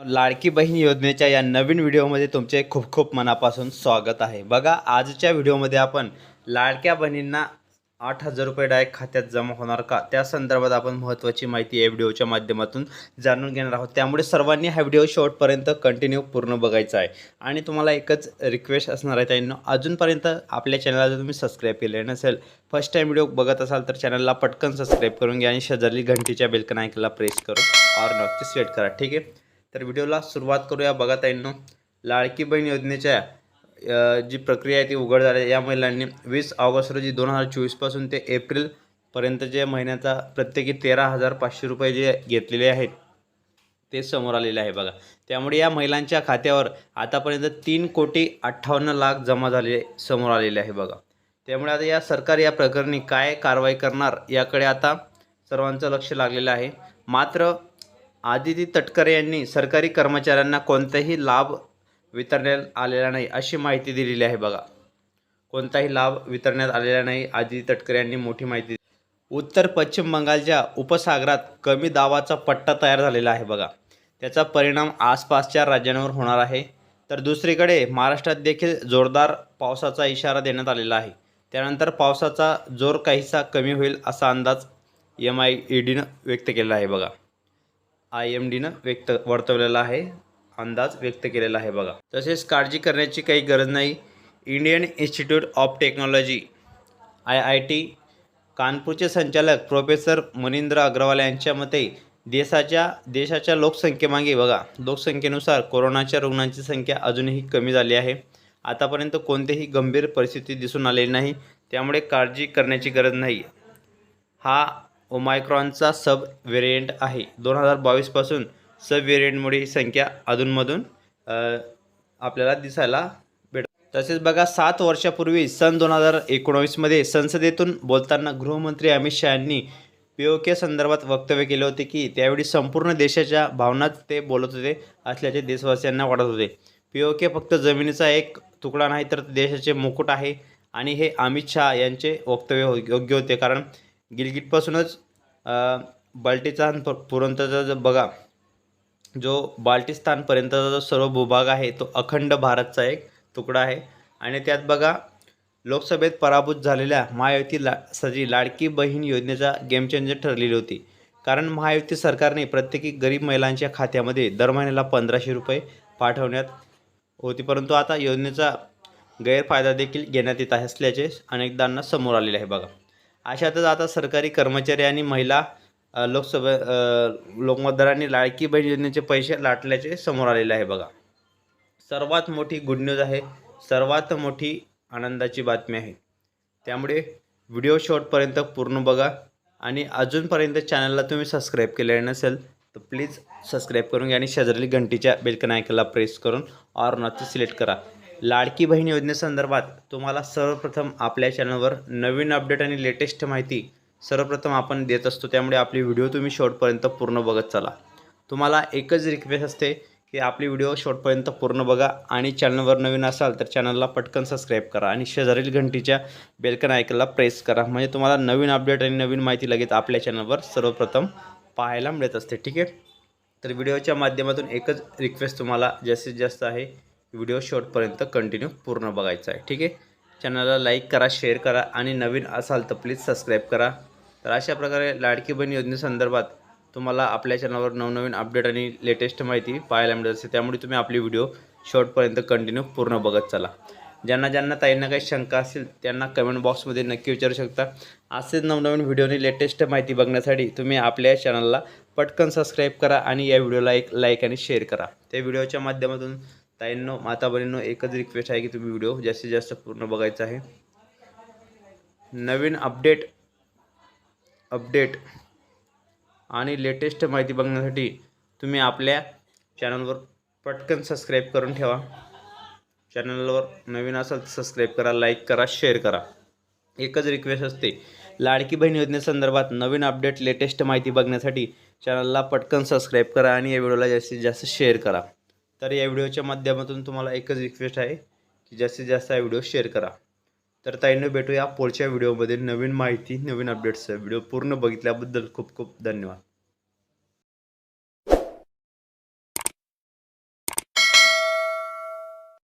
लाडकी बहीण योजनेच्या या नवीन व्हिडिओमध्ये तुमचे खूप खूप मनापासून स्वागत आहे. बघा आजच्या व्हिडिओमध्ये आपण लाडक्या बहिणींना आठ हजार रुपये डायरेक्ट खात्यात जमा होणार का? त्या संदर्भात आपण महत्त्वाची माहिती या व्हिडिओच्या माध्यमातून जाणून घेणार आहोत. त्यामुळे सर्वांनी हा व्हिडिओ शेवटपर्यंत कंटिन्यू पूर्ण बघायचा आहे. आणि तुम्हाला एकच रिक्वेस्ट असणार आहे त्यांना अजूनपर्यंत आपल्या चॅनलला जर तुम्ही सबस्क्राईब केले नसेल फर्स्ट टाईम व्हिडिओ बघत असाल तर चॅनलला पटकन सबस्क्राईब करून घ्या आणि शेजारली घंटीच्या बेलकन ऐकला प्रेस करून ऑर नॉटची सेट करा. ठीक आहे? तर व्हिडिओला सुरुवात करूया. बघा ताईंनो लाडकी बहीण योजनेच्या जी प्रक्रिया आहे ती उघड झाली. आहे. या महिलांनी वीस ऑगस्ट रोजी दोन हजार चोवीसपासून ते एप्रिलपर्यंत जे महिन्याचा प्रत्येकी तेरा हजार पाचशे रुपये जे घेतलेले आहेत ते समोर आलेले आहे बघा. त्यामुळे या महिलांच्या खात्यावर आतापर्यंत तीन कोटी अठ्ठावन्न लाख जमा झाले समोर आलेले आहे बघा. त्यामुळे आता या सरकार या प्रकरणी काय कारवाई करणार याकडे आता सर्वांचं लक्ष लागलेलं आहे. मात्र आदिती तटकरे यांनी सरकारी कर्मचाऱ्यांना कोणताही लाभ वितरण्यात आलेला नाही अशी माहिती दिलेली आहे बघा. कोणताही लाभ वितरण्यात आलेला नाही आदिती तटकरे यांनी मोठी माहिती दिली. उत्तर पश्चिम बंगालच्या उपसागरात कमी दाबाचा पट्टा तयार झालेला आहे बघा. त्याचा परिणाम आसपासच्या राज्यांवर होणार आहे. तर दुसरीकडे महाराष्ट्रात देखील जोरदार पावसाचा इशारा देण्यात आलेला आहे. त्यानंतर पावसाचा जोर काहीसा कमी होईल असा अंदाज एम आय ई डीनं व्यक्त केला आहे बघा. आय एम डीनं व्यक्त वर्तवलेला आहे अंदाज व्यक्त केलेला आहे बघा. तसेच काळजी करण्याची काही गरज नाही. Indian Institute of Technology I I T कानपूरचे संचालक प्रोफेसर मनिंद्र अग्रवाल यांच्या मते देशाच्या देशाच्या लोकसंख्येमागे बघा लोकसंख्येनुसार कोरोनाच्या रुग्णांची संख्या अजूनही कमी झाली आहे. आतापर्यंत कोणतीही गंभीर परिस्थिती दिसून आलेली नाही. त्यामुळे काळजी करण्याची गरज नाही. हा ओमायक्रॉनचा सब व्हेरियंट आहे. दोन हजार बावीसपासून सब व्हेरियंटमुळे ही संख्या अधूनमधून आपल्याला दिसायला भेट तसेच बघा सात वर्षापूर्वी सन दोन हजार एकोणावीसमध्ये संसदेतून बोलताना गृहमंत्री अमित शहा यांनी पी ओ के संदर्भात वक्तव्य केले होते की त्यावेळी संपूर्ण देशाच्या भावनात ते बोलत होते असल्याचे देशवासियांना वाटत होते. पी ओ के फक्त जमिनीचा एक तुकडा नाही तर देशाचे मुकुट आहे. आणि हे अमित शहा यांचे वक्तव्य हो- योग्य होते कारण गिलगिटपासूनच बाल्टिस्तान प- पर्यंतचा जो बघा जो बाल्टिस्तानपर्यंतचा जो सर्व भूभाग आहे तो अखंड भारतचा एक तुकडा आहे. आणि त्यात बघा लोकसभेत पराभूत झालेल्या महायुती ला सजी लाडकी बहीण योजनेचा गेम चेंजर ठरलेली होती. कारण महायुती सरकारने प्रत्येकी गरीब महिलांच्या खात्यामध्ये दर महिन्याला पंधराशे रुपये पाठवण्यात होती. परंतु आता योजनेचा गैरफायदा देखील घेण्यात येत आहे असल्याचे अनेकदांना समोर आलेले आहे बघा. अशातच आता सरकारी कर्मचारी आणि महिला लोकसभा लोकमतदारांनी लाडकी बहीण योजनेचे पैसे लाटल्याचे समोर आलेले आहे बघा. सर्वात मोठी गुड न्यूज आहे सर्वात मोठी आनंदाची बातमी आहे. त्यामुळे व्हिडिओ शॉर्टपर्यंत पूर्ण बघा आणि अजूनपर्यंत चॅनलला तुम्ही सबस्क्राईब केलेलं नसेल तर प्लीज सबस्क्राईब करून घ्या आणि शेजारी घंटीच्या बेलकन ऐकायला प्रेस करून ऑर नॉट सिलेक्ट करा. लाडकी बहीण योजनेसंदर्भात तुम्हाला सर्वप्रथम आपल्या चॅनलवर नवीन अपडेट आणि लेटेस्ट माहिती सर्वप्रथम आपण देत असतो. त्यामुळे आपली व्हिडिओ तुम्ही शेवटपर्यंत पूर्ण बघत चला. तुम्हाला एकच रिक्वेस्ट असते की आपली व्हिडिओ शेवटपर्यंत पूर्ण बघा आणि चॅनलवर नवीन असाल तर चॅनलला पटकन सबस्क्राईब करा आणि शेजारील घंटीच्या बेलकन ऐकला प्रेस करा. म्हणजे तुम्हाला नवीन अपडेट आणि नवीन माहिती लगेच आपल्या चॅनलवर सर्वप्रथम पाहायला मिळत असते. ठीक आहे? तर व्हिडिओच्या माध्यमातून एकच रिक्वेस्ट तुम्हाला जास्तीत जास्त आहे. व्हिडिओ शॉर्टपर्यंत कंटिन्यू पूर्ण बघायचा आहे. ठीक आहे? चॅनलला लाईक करा शेअर करा आणि नवीन असाल तर प्लीज सबस्क्राईब करा. तर अशा प्रकारे लाडकी बहीण योजनेसंदर्भात तुम्हाला आपल्या चॅनलवर नवनवीन अपडेट आणि लेटेस्ट माहिती पाहायला मिळत असते त्यामुळे तुम्ही आपली व्हिडिओ शॉर्टपर्यंत कंटिन्यू पूर्ण बघत चला. ज्यांना ज्यांना ताईंना काही शंका असेल त्यांना कमेंट बॉक्समध्ये नक्की विचारू शकता. असेच नवनवीन व्हिडिओनी लेटेस्ट माहिती बघण्यासाठी तुम्ही आपल्या चॅनलला पटकन सबस्क्राईब करा आणि या व्हिडिओला एक लाईक आणि शेअर करा. त्या व्हिडिओच्या माध्यमातून ताईंनो माता बहिणींनो एकच रिक्वेस्ट आहे की तुम्ही व्हिडिओ जास्तीत जास्त पूर्ण बघायचा आहे. नवीन अपडेट अपडेट आणि लेटेस्ट माहिती बघण्यासाठी तुम्ही आपल्या चॅनलवर पटकन सबस्क्राईब करून ठेवा. चॅनलवर नवीन असाल तर सबस्क्राईब करा लाईक करा शेअर करा. एकच रिक्वेस्ट असते लाडकी बहीण योजनेसंदर्भात नवीन अपडेट लेटेस्ट माहिती बघण्यासाठी चॅनलला पटकन सबस्क्राईब करा आणि या व्हिडिओला जास्तीत जास्त शेअर करा. तर या व्हिडिओच्या माध्यमातून तुम्हाला एकच रिक्वेस्ट आहे की जास्तीत जास्त हा व्हिडिओ शेअर करा. तर ताईनं भेटूया पुढच्या व्हिडिओमध्ये. नवीन माहिती नवीन अपडेट्स व्हिडिओ पूर्ण बघितल्याबद्दल खूप खूप धन्यवाद.